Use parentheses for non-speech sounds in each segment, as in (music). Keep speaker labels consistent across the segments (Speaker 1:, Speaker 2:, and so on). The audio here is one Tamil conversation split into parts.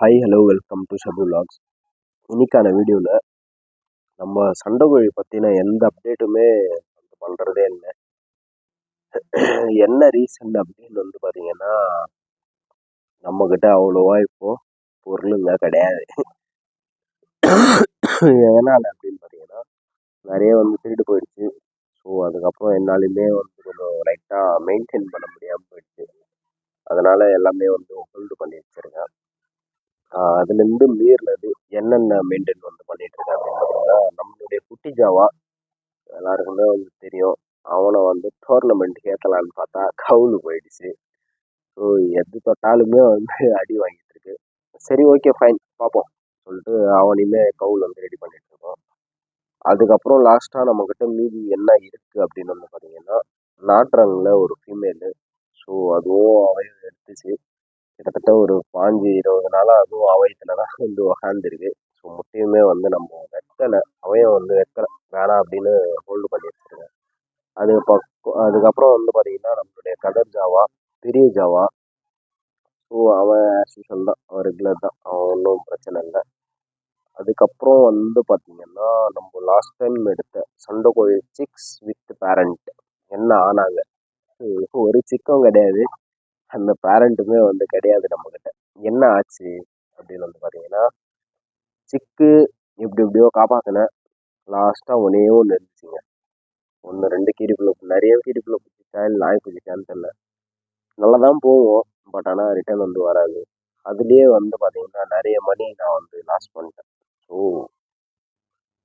Speaker 1: Hi hello welcome to Shabu lakhs இன்னைக்கான வீடியோவில் நம்ம சண்டைக்கோழி பற்றின எந்த அப்டேட்டுமே வந்து பண்ணுறதே இல்லை. என்ன ரீசன் அப்படின்னு வந்து பார்த்தீங்கன்னா நம்மக்கிட்ட அவ்வளோவா இப்போது பொருளுங்க கிடையாது. எதனால் அப்படின்னு பார்த்தீங்கன்னா நிறைய வந்து திருட்டு போயிடுச்சு. ஸோ அதுக்கப்புறம் என்னாலுமே வந்து கொஞ்சம் லைட்டாக மெயின்டைன் பண்ண முடியாமல் போயிடுச்சு. அதனால் எல்லாமே வந்து ஹோல்டு பண்ணி வச்சுருக்கேன் அதுலேருந்து மீறினது என்னென்ன மெயின்டைன் வந்து பண்ணிட்டு இருக்காங்க அப்படின்னா நம்மளுடைய குட்டி ஜாவா எல்லாருக்குமே வந்து தெரியும். அவனை வந்து டோர்னமெண்ட்டுக்கு ஏற்றலான்னு பார்த்தா கவுலு போயிடுச்சு. ஸோ எது தொட்டாலுமே வந்து அடி வாங்கிட்டு இருக்கு சரி ஓகே ஃபைன் பார்ப்போம் சொல்லிட்டு அவனையுமே கவுல் வந்து ரெடி பண்ணிட்டு இருக்கோம் அதுக்கப்புறம் லாஸ்ட்டாக நம்மக்கிட்ட மீதி என்ன இருக்குது அப்படின்னு வந்து பார்த்தீங்கன்னா நாட்ரங்கில் ஒரு ஃபீமேலு ஸோ அதுவும் அவையும் எடுத்துச்சு. கிட்டத்தட்ட ஒரு பாஞ்சு இருபது நாளாக அதுவும் அவயத்தில் தான் வந்து உக்காந்துருக்கு. ஸோ முட்டையுமே வந்து நம்ம வைக்கலை. அவயம் வந்து வைக்கலை. வேணாம் அப்படின்னு ஹோல்டு பண்ணி வச்சுருக்கேன் அது பக்கம் அதுக்கப்புறம் வந்து பார்த்திங்கன்னா நம்மளுடைய கதர் ஜாவா பெரிய ஜாவா. ஸோ அவன் ஆஸ் தான். அவன் ரெகுலர் தான். அவன் ஒன்றும் பிரச்சனை இல்லை. அதுக்கப்புறம் வந்து பார்த்திங்கன்னா நம்ம லாஸ்ட் டைம் எடுத்த சண்டை கோவில் சிக்ஸ் வித் பேரண்ட் என்ன ஆனாங்க? ஒரு சிக்கம் கிடையாது. அந்த பேரண்ட்டுமே வந்து கிடையாது நம்மக்கிட்ட என்ன ஆச்சு அப்படின்னு வந்து பார்த்தீங்கன்னா சிக்கு எப்படி எப்படியோ காப்பாற்றினேன் லாஸ்ட்டாக ஒன்றே ஒன்று இருந்துச்சுங்க. ஒன்று ரெண்டு கீரிக்குள்ளே நிறைய கீரிக்குள்ளே பிடிச்சா இல்லை நாய் பிடிச்சான்னு தெரில. நல்லா தான் போவோம் பட் ஆனால் ரிட்டர்ன் வந்து வராது. அதுலேயே வந்து பார்த்தீங்கன்னா நிறைய மணி நான் வந்து லாஸ் பண்ணிட்டேன். ஸோ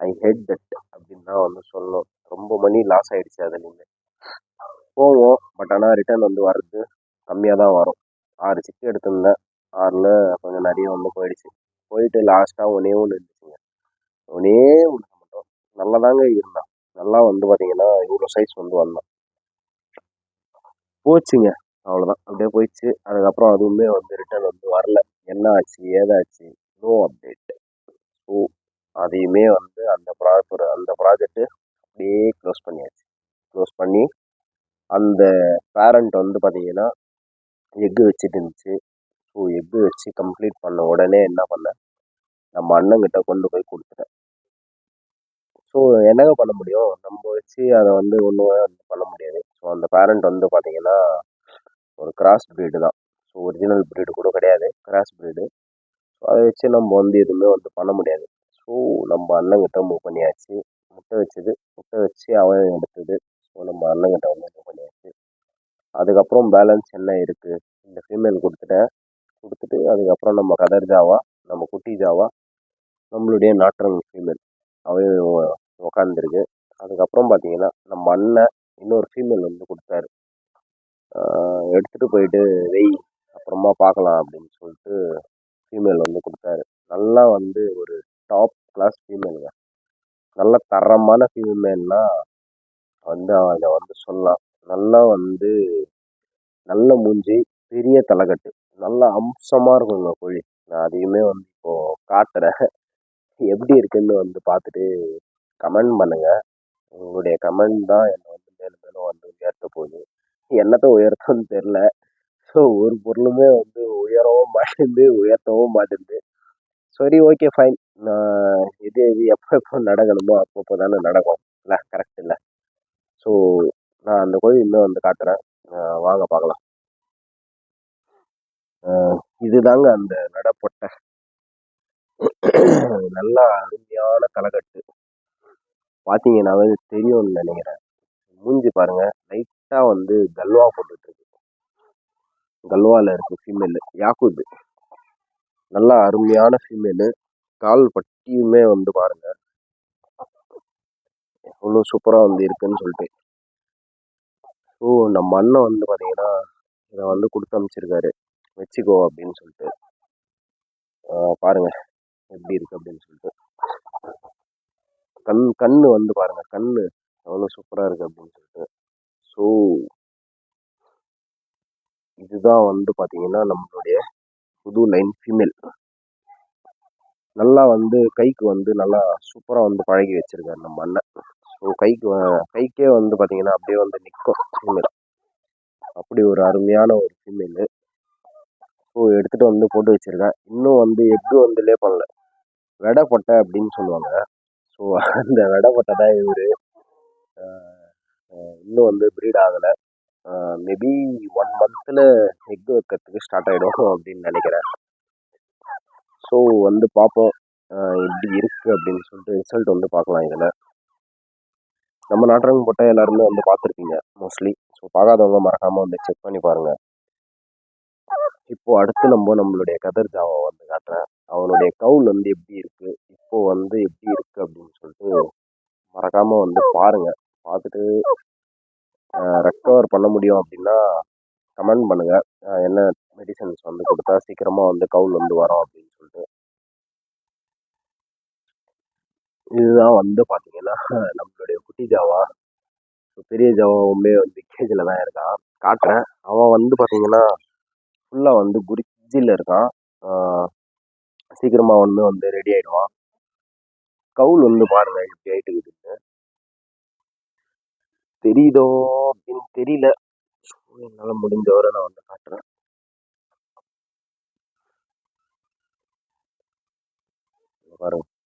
Speaker 1: ஐ ஹெட் தட் அப்படின்னு தான் வந்து சொல்லணும். ரொம்ப மணி லாஸ் ஆகிடுச்சு அதுலேருந்து போவோம் பட் ஆனால் ரிட்டர்ன் வந்து வர்றது கம்மியாக தான் வரும். ஆறு சிக்கு எடுத்திருந்தேன். ஆறில் கொஞ்சம் நிறைய வந்து போயிடுச்சு. போயிட்டு லாஸ்ட்டாக ஒன்றே ஒன்று இருந்துச்சுங்க. ஒன்றே ஒன்று மட்டும். நல்லா தாங்க இருந்தான். நல்லா வந்து பார்த்தீங்கன்னா இவ்வளோ சைஸ் வந்து வந்தான். போச்சுங்க. அவ்வளோதான் அப்படியே போயிடுச்சு. அதுக்கப்புறம் அதுவுமே வந்து ரிட்டர்ன் வந்து வரல. என்ன ஆச்சு? ஏதாச்சு? நோ அப்டேட் ஸோ அதையுமே வந்து அந்த ப்ராஜெக்ட் அந்த ப்ராஜெக்ட்டு அப்படியே க்ளோஸ் பண்ணியாச்சு. க்ளோஸ் பண்ணி அந்த பேரண்ட் வந்து பார்த்தீங்கன்னா எக்கு வச்சுட்டு இருந்துச்சு ஸோ எக்கு வச்சு கம்ப்ளீட் பண்ண உடனே என்ன பண்ணேன்? நம்ம அண்ணங்கிட்ட கொண்டு போய் கொடுத்துட்டேன். ஸோ என்னங்க பண்ண முடியும்? நம்ம வச்சு அதை வந்து ஒன்றுமே வந்து பண்ண முடியாது. ஸோ அந்த பேரண்ட் வந்து பார்த்தீங்கன்னா ஒரு கிராஸ் ப்ரீடு தான். ஸோ ஒரிஜினல் ப்ரீடு கூட கிடையாது. கிராஸ் ப்ரீடு ஸோ அதை வச்சு நம்ம வந்து எதுவுமே வந்து பண்ண முடியாது. ஸோ நம்ம அண்ணங்கிட்ட மூவ் பண்ணியாச்சு. முட்டை வச்சது. முட்டை வச்சு அவன் எடுத்தது. ஸோ நம்ம அண்ணங்கிட்ட வந்து மூவ் பண்ணியாச்சு. அதுக்கப்புறம் பேலன்ஸ் என்ன இருக்குது இந்த ஃபீமேல் கொடுத்துட்டேன் கொடுத்துட்டு அதுக்கப்புறம் நம்ம கதர் ஜாவா நம்ம குட்டி ஜாவா நம்மளுடைய நாட்டுரங்க ஃபீமேல் அவையும் உக்காந்துருக்கு. அதுக்கப்புறம் பார்த்தீங்கன்னா நம்ம அண்ணன் இன்னொரு ஃபீமேல் வந்து கொடுத்தாரு. எடுத்துகிட்டு போயிட்டு வெய் அப்புறமா பார்க்கலாம் அப்படின்னு சொல்லிட்டு ஃபீமேல் வந்து கொடுத்தாரு. நல்லா வந்து ஒரு டாப் கிளாஸ் ஃபீமேலுங்க நல்ல தரமான ஃபீமேல்னால் வந்து அதை வந்து சொல்லலாம். நல்லா வந்து நல்ல மூஞ்சி பெரிய தலைக்கட்டு. நல்ல அம்சமாக இருக்குங்க கோழி. நான் அதையுமே வந்து இப்போது காட்டுறேன். எப்படி இருக்குன்னு வந்து பார்த்துட்டு கமெண்ட் பண்ணுங்கள் உங்களுடைய கமெண்ட் தான் என்னை வந்து மேலும் மேலும் வந்து உயர்த்த போகுது. என்னத்தை உயர்த்தன்னு தெரில ஸோ ஒரு பொருளுமே வந்து உயரவும் மாட்டேங்குது உயர்த்தவும் மாட்டேங்குது. சரி ஓகே ஃபைன் நான் எது எது எப்போ எப்போ நடக்கணுமோ அப்பப்போ தானே நடக்கும். இல்லை கரெக்ட் இல்லை. ஸோ நான் அந்த கோயில் இன்னும் வந்து காட்டுறேன். வாங்க பார்க்கலாம். இதுதாங்க அந்த நடப்பட்ட. நல்லா அருமையான தலைக்கட்டு. பார்த்தீங்கன்னாவே தெரியும்னு நினைக்கிறேன். மூஞ்சி பாருங்க லைட்டாக வந்து கல்வா போட்டுட்ருக்கு. கல்வாவில் இருக்கு ஃபீமேலு யாக்குது நல்லா அருமையான ஃபீமேலு கால் பட்டியுமே வந்து பாருங்கள் எவ்வளோ சூப்பராக வந்து இருக்குன்னு சொல்லிட்டு. ஸோ நம்ம அண்ணன் வந்து பார்த்தீங்கன்னா இதை வந்து கொடுத்து அனுப்பிச்சிருக்காரு. வச்சுக்கோ அப்படின்னு சொல்லிட்டு. பாருங்கள் எப்படி இருக்குது அப்படின்னு சொல்லிட்டு. கண் கண் வந்து பாருங்கள் கண் அவ்வளோ சூப்பராக இருக்குது அப்படின்னு சொல்லிட்டு. ஸோ இதுதான் வந்து பார்த்தீங்கன்னா நம்மளுடைய புது லைன் ஃபீமேல் நல்லா வந்து கைக்கு வந்து நல்லா சூப்பராக வந்து பழகி வச்சுருக்காரு நம்ம அண்ணன். ஸோ கைக்கு கைக்கே வந்து பார்த்தீங்கன்னா அப்படியே வந்து நிற்கும் ஃபீமேல் அப்படி ஒரு அருமையான ஒரு ஃபீமேலு ஸோ எடுத்துகிட்டு வந்து போட்டு வச்சுருக்கேன். இன்னும் வந்து எக்கு வந்து லே பண்ணல. வெடை பொட்டை அப்படின்னு சொல்லுவாங்க. ஸோ அந்த வெடை பொட்டை தான் இவர் இன்னும் வந்து ப்ரீட் ஆகலை. மேபி ஒன் மந்தில் எக்கு வைக்கிறதுக்கு ஸ்டார்ட் ஆகிடும் அப்படின்னு நினைக்கிறேன். ஸோ வந்து பார்ப்போம். எப்படி இருக்குது அப்படின்னு சொல்லிட்டு ரிசல்ட் வந்து பார்க்கலாம் இதில். நம்ம நாட்டரங்கம் போட்டால் எல்லாருமே வந்து பார்த்துருப்பீங்க மோஸ்ட்லி ஸோ பார்க்காதவங்க மறக்காமல் வந்து செக் பண்ணி பாருங்கள் இப்போ அடுத்து நம்ம நம்மளுடைய கதர் ஜாவை வந்து காட்டுறேன். அவனுடைய கவுல் வந்து எப்படி இருக்குது இப்போ வந்து எப்படி இருக்குது அப்படின்னு சொல்லிட்டு மறக்காமல் வந்து பாருங்கள் பார்த்துட்டு ரெக்கவர் பண்ண முடியும் அப்படின்னா கமெண்ட் பண்ணுங்கள் என்ன மெடிசன்ஸ் வந்து கொடுத்தா சீக்கிரமாக வந்து கவுல் வந்து வரும் அப்படின்னு சொல்லிட்டு இதுதான் வந்து பார்த்தீங்கன்னா நம்மளுடைய குட்டி ஜாவா. ஸோ பெரிய ஜாவாவுமே வந்து கேஜில் தான் இருக்கான். காட்டுறேன். அவன் வந்து பார்த்தீங்கன்னா ஃபுல்லாக வந்து குரிஜியில் இருக்கான். சீக்கிரமாக வந்து வந்து ரெடி ஆகிடுவான் கவுல் வந்து பாருங்க எப்படி ஆகிட்டு இருக்குதுன்னு தெரியுதோ அப்படின்னு தெரியல. என்னால் முடிஞ்ச வரை நான் வந்து காட்டுறேன். பாருங்க.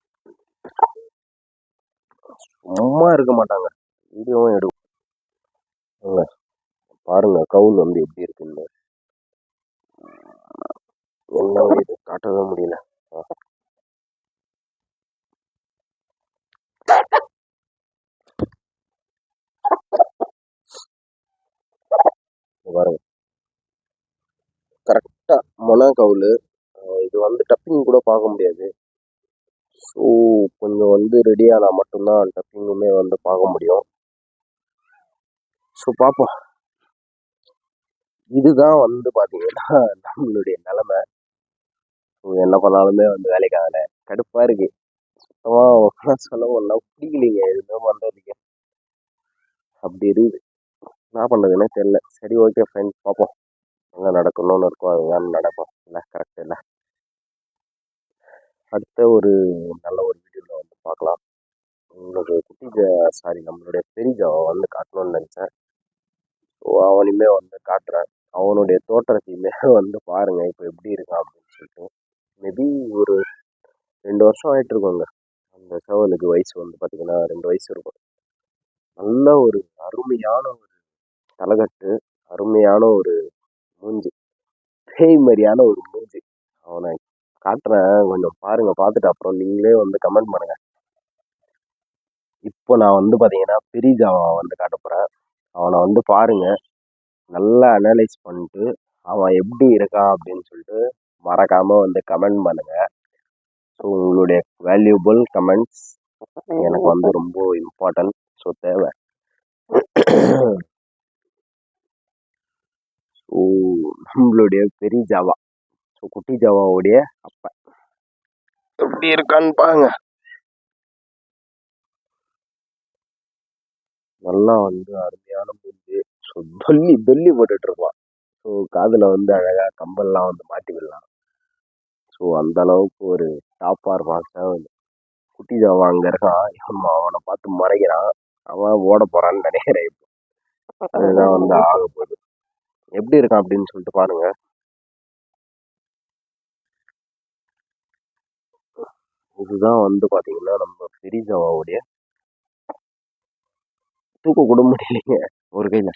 Speaker 1: சும்மா இருக்க மாட்டாங்க. வீடியோவும் எடுக்கும். பாருங்க கவுல் வந்து எப்படி இருக்குன்னு. என்ன இது காட்டவே முடியல. பாருங்க. கரெக்டாக மொன கவுல். இது வந்து டப்பிங் கூட பார்க்க முடியாது. ஸோ கொஞ்சம் வந்து ரெடி ஆனால் மட்டும்தான் டப்பிங்குமே வந்து பார்க்க முடியும். ஸோ பார்ப்போம் இதுதான் வந்து பார்த்தீங்கன்னா (laughs) நம்மளுடைய நிலமை. ஸோ என்ன பண்ணாலுமே வந்து வேலைக்கு கடுப்பாக இருக்கு. சுத்தமாக சொல்ல ஒன்றா பிடிக்கலீங்க எதுவுமே பண்ணுறதுக்கு அப்படி இருக்குது என்ன பண்ணுறதுன்னே தெரில சரி ஓகே ஃப்ரெண்ட்ஸ் பார்ப்போம் என்ன நடக்கணும்னு இருக்கோ அதுதான் நடக்கும். இல்லை கரெக்ட் இல்லை. அடுத்த ஒரு நல்ல ஒரு வீடியோவில் வந்து பார்க்கலாம் உங்களுக்கு குட்டி சாரி நம்மளுடைய பெரிய ஜாவை வந்து காட்டணும்னு நினச்சேன். ஸோ அவனையுமே வந்து காட்டுறேன். அவனுடைய தோற்றத்தையுமே (laughs) வந்து பாருங்கள் இப்போ எப்படி இருக்கான் அப்படின்னு சொல்லிட்டு. மேபி ஒரு ரெண்டு வருஷம் ஆகிட்டு இருக்கோங்க. அந்த சேவலுக்கு வயசு வந்து பார்த்திங்கன்னா ரெண்டு வயசு இருக்கும். நல்ல ஒரு அருமையான ஒரு தலைகட்டு அருமையான ஒரு மூஞ்சி. பேய் மாதிரியான ஒரு மூஞ்சி அவனை காட்டுறேன். கொஞ்சம் பாருங்க பார்த்துட்டு அப்புறம் நீங்களே வந்து கமெண்ட் பண்ணுங்க. இப்போ நான் வந்து பார்த்தீங்கன்னா பெரிய ஜாவா வந்து காட்ட போகிறேன் அவனை வந்து பாருங்க. நல்லா அனலைஸ் பண்ணிட்டு அவன் எப்படி இருக்கான் அப்படின்னு சொல்லிட்டு மறக்காமல் வந்து கமெண்ட் பண்ணுங்க. ஸோ உங்களுடைய வேல்யூபிள் கமெண்ட்ஸ் எனக்கு வந்து ரொம்ப இம்பார்ட்டன்ட் ஸோ தேவை. ஸோ நம்மளுடைய பெரிய ஜாவா ஸோ குட்டி ஜாவாவுடைய அப்பா எப்படி இருக்கான்னு பாருங்க. நல்லா வந்து அருமையான மூஞ்சி ஸோ தொல்லி தொல்லி போட்டுட்டு இருப்பான் ஸோ காதில் வந்து அழகாக கம்பல்லாம் வந்து மாட்டி விடலாம் ஸோ அந்த அளவுக்கு ஒரு டாப்பாக இருப்பான் சேவல் குட்டி ஜாவா அங்கே இருக்கான். இவன் அவனை பார்த்து மறைக்கிறான். அவன் ஓட போறான்னு நினைக்கிறேன் இப்போ. அதுதான் வந்து ஆக போகுது. எப்படி இருக்கான் அப்படின்னு சொல்லிட்டு பாருங்க. இதுதான் வந்து பார்த்தீங்கன்னா நம்ம பெரிய ஜாவாவுடைய தூக்க கூட முடியலைங்க ஒரு கையில்.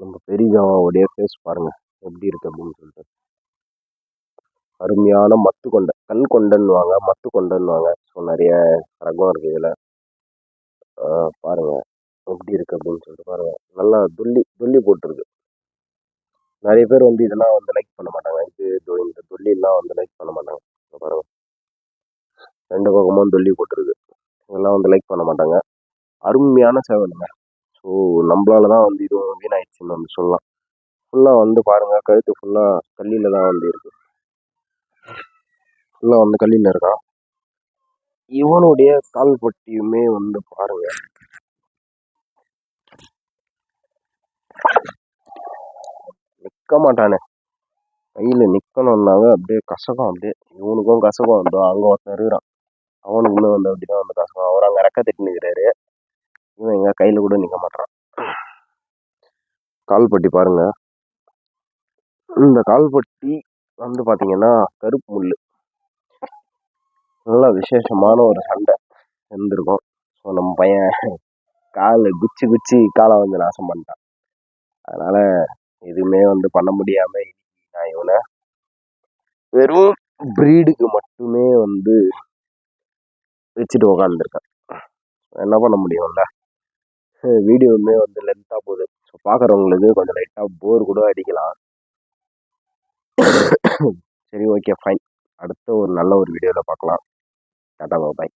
Speaker 1: நம்ம பெரிய ஜாவாவுடைய ஃபேஸ் பாருங்க எப்படி இருக்கு அப்படின்னு சொல்லிட்டு. அருமையான மத்து கொண்டை கல் கொண்டன்னுவாங்க மத்து கொண்டைன்னுவாங்க. ஸோ நிறைய ரகம் இருக்கு இதில். பாருங்க எப்படி இருக்கு அப்படின்னு சொல்லிட்டு பாருங்க. நல்லா துள்ளி துள்ளி போட்டிருக்கு. நிறைய பேர் வந்து இதெல்லாம் வந்து லைக் பண்ண மாட்டாங்க. இது இந்த தொல்லிலாம் வந்து லைக் பண்ண மாட்டாங்க. பாருங்க. ரெண்டு பக்கமும் தொல்லி போட்டுருக்கு இதெல்லாம் வந்து லைக் பண்ண மாட்டாங்க. அருமையான சேவலுங்க. ஸோ நம்மளால தான் வந்து இதுவும் வீணாயிடுச்சுன்னு வந்து சொல்லலாம். ஃபுல்லாக வந்து பாருங்க. கழுத்து ஃபுல்லாக கல்லியில் தான் வந்து இருக்கு. ஃபுல்லாக வந்து கல்லியில் இருக்கான் இவனுடைய கால் பட்டியுமே வந்து பாருங்க. நிற்க மாட்டானே. கையில் நிற்கணும்னாங்க அப்படியே கசகம் அப்படியே இவனுக்கும் கசகம் வந்தோம் அங்கே ஒருத்தன் இருக்கிறான். அவனுக்குமே வந்து அப்படிதான் வந்து கசகம் அவர் அங்கே ரெக்க தட்டி நிற்கிறாரு இவன் எங்க கையில் கூட நிற்க மாட்டான் கால்பட்டி பாருங்க. இந்த கால்பட்டி வந்து பார்த்தீங்கன்னா கருப்பு முள் நல்ல விசேஷமான ஒரு சண்டை இருந்திருக்கும். ஸோ நம்ம பையன் கால் குச்சி குச்சி காலை வந்து நாசம் பண்ணிட்டான். அதனால் எதுவுமே வந்து பண்ண முடியாமல் நான் இவனை வெறும் ப்ரீடுக்கு மட்டுமே வந்து வச்சுட்டு உக்காந்துருக்கேன். என்ன பண்ண முடியும்ல? வீடியோவுமே வந்து லென்த்தாக போகுது. ஸோ பார்க்குறவங்களுக்கு கொஞ்சம் லைட்டாக போர் கூட அடிக்கலாம். சரி ஓகே ஃபைன் அடுத்த ஒரு நல்ல ஒரு வீடியோவில் பார்க்கலாம் டாட்டா பாய்